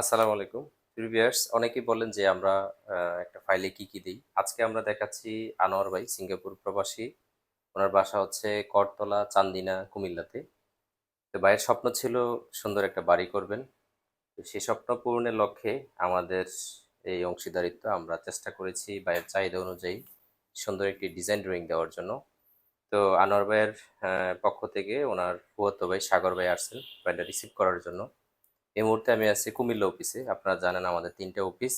আসসালামু আলাইকুম। প্রিভিয়ার্স অনেকেই বলেন যে আমরা একটা ফাইলে কি কি দিই। আজকে আমরা দেখাচ্ছি আনোয়ার ভাই, সিঙ্গাপুর প্রবাসী। ওনার বাসা হচ্ছে করতলা, চান্দিনা, কুমিল্লাতে। তো ভাইয়ের স্বপ্ন ছিল সুন্দর একটা বাড়ি করবেন। তো সেই স্বপ্ন পূরণের লক্ষ্যে আমাদের এই অংশীদারিত্ব আমরা চেষ্টা করেছি ভাইয়ের চাহিদা অনুযায়ী সুন্দর একটি ডিজাইন ড্রয়িং দেওয়ার জন্য। তো আনোয়ার ভাইয়ের পক্ষ থেকে ওনার ফুয়াতো ভাই সাগর ভাই আসছেন ফাইলটা রিসিভ করার জন্য। এই মুহূর্তে আমি আছি কুমিল্লা অফিসে আপনারা জানেন আমাদের তিনটে অফিস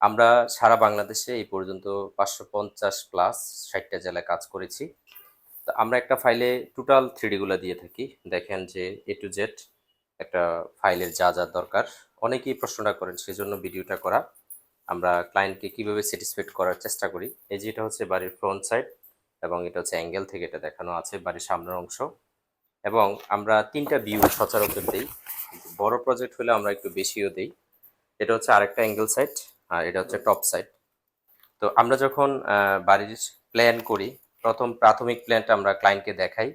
আমরা সারা বাংলাদেশে এই পর্যন্ত পাঁচশো পঞ্চাশ প্লাস ষাটটা জেলায় কাজ করেছি। তো আমরা একটা ফাইলে টোটাল থ্রিডিগুলো দিয়ে থাকি। দেখেন যে এ টু জেড একটা ফাইলের যা যা দরকার। অনেকেই প্রশ্নটা করেন, সেজন্য ভিডিওটা করা? আমরা ক্লায়েন্টকে কীভাবে স্যাটিসফাইড করার চেষ্টা করি? এই যে এটা হচ্ছে বাড়ির ফ্রন্ট সাইড এবং এটা হচ্ছে অ্যাঙ্গেল থেকে এটা দেখানো আছে বাড়ির সামনের অংশ। এবং আমরা তিনটা ভিউ সচরাচর দিই। বড় প্রজেক্ট হলে আমরা একটু বেশিও দিই। এটা হচ্ছে আরেকটা অ্যাঙ্গেল সাইড আর এটা হচ্ছে টপ সাইড তো আমরা যখন বাড়ির প্ল্যান করি, প্রথম প্রাথমিক প্ল্যানটা আমরা ক্লায়েন্টকে দেখাই।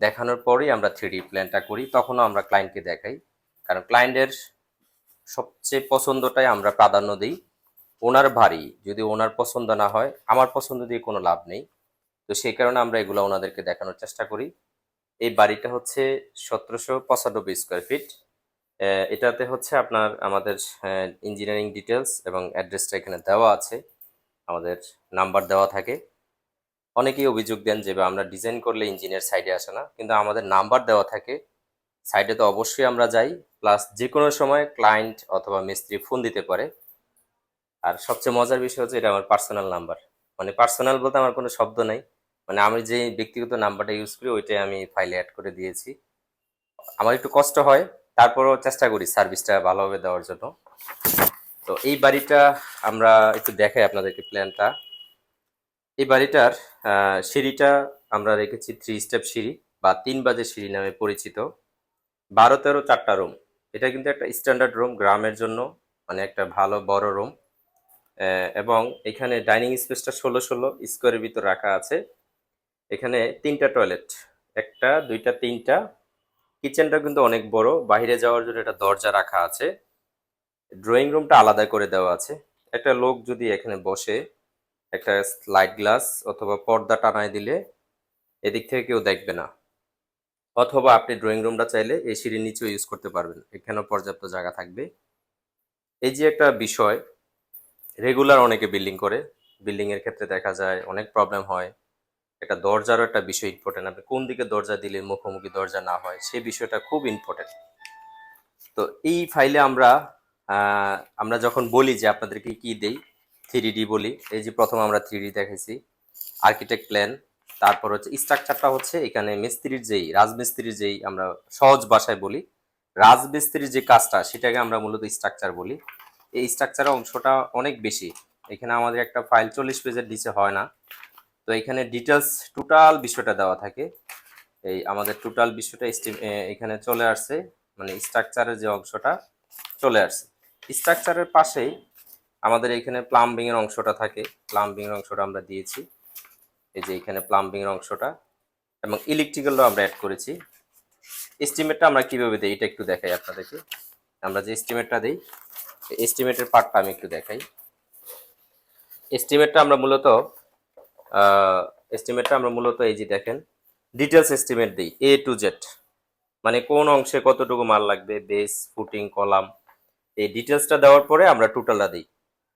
দেখানোর পরেই আমরা থ্রি প্ল্যানটা করি, তখনও আমরা ক্লায়েন্টকে দেখাই। কারণ ক্লায়েন্টের সবচেয়ে পছন্দটাই আমরা প্রাধান্য দিই। ওনার বাড়ি, যদি ওনার পছন্দ না হয়, আমার পছন্দ দিয়ে কোনো লাভ নেই। তো সেই কারণে আমরা এগুলো ওনাদেরকে দেখানোর চেষ্টা করি। এই বাড়িটা হচ্ছে সতেরোশো পঁচানব্বই স্কোয়ার ফিট এটাতে হচ্ছে আপনার আমাদের ইঞ্জিনিয়ারিং ডিটেলস এবং অ্যাড্রেসটা এখানে দেওয়া আছে। আমাদের নাম্বার দেওয়া থাকে। অনেকেই অভিযোগ দেন যে আমরা ডিজাইন করলে ইঞ্জিনিয়ার সাইডে আসে না। কিন্তু আমাদের নাম্বার দেওয়া থাকে। সাইডে তো অবশ্যই আমরা যাই। প্লাস যে কোনো সময় ক্লায়েন্ট অথবা মিস্ত্রি ফোন দিতে পারে। আর সবচেয়ে মজার বিষয় হচ্ছে, এটা আমার পার্সোনাল নাম্বার মানে পার্সোনাল বলতে আমার কোনো শব্দ নাই। মানে আমি যে ব্যক্তিগত নাম্বারটা ইউজ করি, ওইটাই আমি ফাইলে অ্যাড করে দিয়েছি। আমার একটু কষ্ট হয়। তারপরও চেষ্টা করি সার্ভিসটা ভালোভাবে দেওয়ার জন্য। তো এই বাড়িটা আমরা একটু দেখাই আপনাদেরকে প্ল্যানটা। এই বাড়িটার সিঁড়িটা আমরা রেখেছি থ্রি স্টেপ সিঁড়ি বা তিন বাজে সিঁড়ি নামে পরিচিত। বারো তেরো চারটা রুম এটা কিন্তু একটা স্ট্যান্ডার্ড রুম গ্রামের জন্য মানে একটা ভালো বড় রুম এবং এখানে ডাইনিং স্পেসটা ষোলো ষোলো স্কোয়ারের ভিতর রাখা আছে। এখানে তিনটা টয়লেট একটা, দুইটা, তিনটা কিচেনটা কিন্তু অনেক বড়। বাইরে যাওয়ার জন্য একটা দরজা রাখা আছে। ড্রয়িং রুমটা আলাদা করে দেওয়া আছে। একটা লোক যদি এখানে বসে, একটা লাইট গ্লাস অথবা পর্দা টানায় দিলে এদিক থেকে কেউ দেখবে না। অথবা আপনি ড্রয়িং রুমটা চাইলে এই সিঁড়ির নিচেও ইউজ করতে পারবেন। এখানেও পর্যাপ্ত জায়গা থাকবে। এই যে একটা বিষয় রেগুলার অনেকে বিল্ডিং করে। বিল্ডিং এর ক্ষেত্রে দেখা যায় অনেক প্রবলেম হয়। একটা দরজারও একটা বিষয় ইম্পর্টেন্ট আপনি কোন দিকে দরজা দিলে মুখোমুখি দরজা না হয়, সেই বিষয়টা খুব ইম্পর্টেন্ট তো এই ফাইলে আমরা আমরা যখন বলি যে আপনাদেরকে কি দেই থ্রি ডি বলি, এই যে প্রথম আমরা থ্রি ডি দেখেছি আর্কিটেক্ট প্ল্যান তারপর হচ্ছে স্ট্রাকচারটা হচ্ছে এখানে মিস্ত্রির যেই, রাজমিস্ত্রির যেই আমরা সহজ ভাষায় বলি, রাজমিস্ত্রির যে কাজটা, সেটাকে আমরা মূলত স্ট্রাকচার বলি। এই স্ট্রাকচারের অংশটা অনেক বেশি। এখানে আমাদের একটা ফাইল চল্লিশ পেজের নিচে হয় না। তো এখানে ডিটেলস টোটাল বিষয়টা দেওয়া থাকে। এই আমাদের টোটাল বিষয়টা এখানে চলে আসছে মানে স্ট্রাকচারের যে অংশটা চলে আসছে। স্ট্রাকচারের পাশেই আমাদের এখানে প্লাম্বিং এর অংশটা থাকে। প্লাম্বিং এর অংশটা আমরা দিয়েছি। এই যে এখানে প্লাম্বিং এর অংশটা এবং ইলেকট্রিক্যালও আমরা অ্যাড করেছি। এস্টিমেটটা আমরা কীভাবে দিই, এটা একটু দেখাই আপনাদেরকে। আমরা যে এস্টিমেটটা দিই এস্টিমেটের পার্টটা আমি একটু দেখাই। এস্টিমেটটা আমরা মূলত এস্টিমেটটা আমরা মূলত এই যে দেখেন ডিটেলস এস্টিমেট দিই এ টু জেড মানে কোন অংশে কতটুকু মাল লাগবে বেস ফুটিং কলাম এই ডিটেলসটা দেওয়ার পরে আমরা টোটালটা দিই।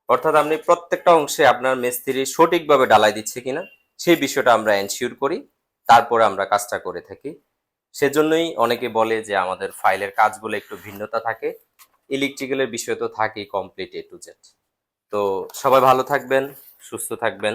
অর্থাৎ আপনি প্রত্যেকটা অংশে আপনার মিস্ত্রি সঠিকভাবে ডালাই দিচ্ছে কিনা, সেই বিষয়টা আমরা এনশিওর করি, তারপরে আমরা কাজটা করে থাকি। সেজন্যই অনেকে বলে যে আমাদের ফাইলের কাজগুলো একটু ভিন্নতা থাকে ইলেকট্রিক্যালের বিষয় তো থাকেই কমপ্লিট এ টু জেড তো সবাই ভালো থাকবেন, সুস্থ থাকবেন।